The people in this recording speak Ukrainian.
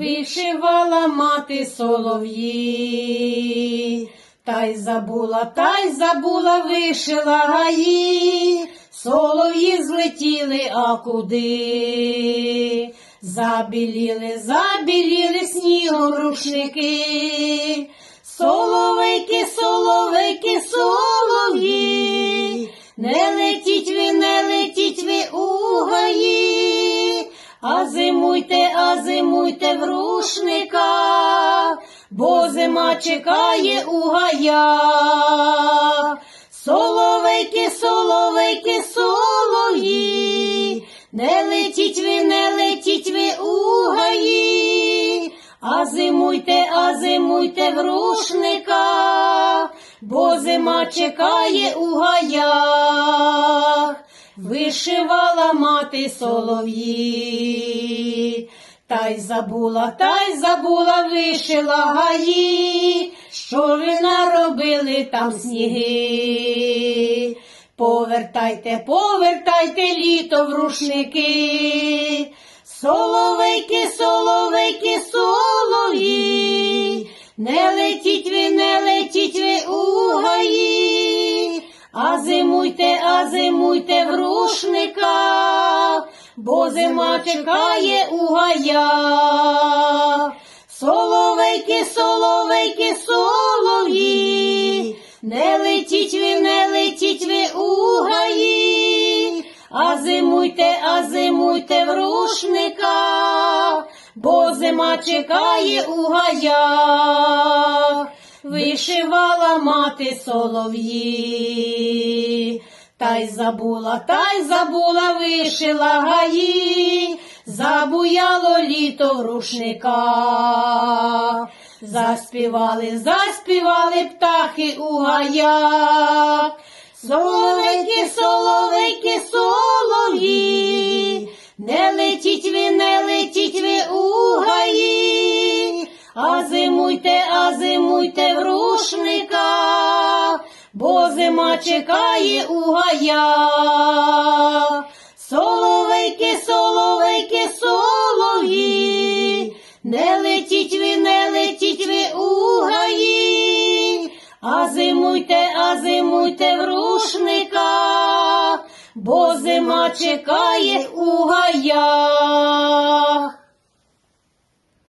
вишивала мати солов'ї, та й забула, та й забула, вишила гаї, солов'ї злетіли, а куди? Забіліли, забіліли снігом рушники, соловейки, соловейки, солов'ї, не летіть ви, не летіть ви у гаї, а зимуйте, а зимуйте в рушниках, бо зима чекає у гаях. Соловейки, соловейки, солов'ї, не летіть ви, не летіть ви у гаї, а зимуйте, а зимуйте в рушниках, бо зима чекає у гаях. Вишивала мати солов'ї, та й забула, та й забула, вишила гаї, що ви наробили там сніги. Повертайте, повертайте літо в рушники, соловейки, соловейки, солов'ї, не летіть ви, не зимуйте, а зимуйте в рушниках, бо зима чекає у гаях. Соловейки, соловейки, солов'ї, не летіть ви, не летіть ви у гаї, а зимуйте, а зимуйте в рушниках, бо зима чекає у гаях. Вишивала мати солов'ї, та й забула, та й забула, вишила гаї, забуяло літо в рушника. Заспівали, заспівали птахи у гаях. Соловейки, зимуйте, а зимуйте в рушниках, бо зима чекає у гаях. Соловейки, соловейки, солов'ї, не летіть ви, не летіть ви у гаї, а зимуйте, а зимуйте в рушниках, бо зима чекає у гаях.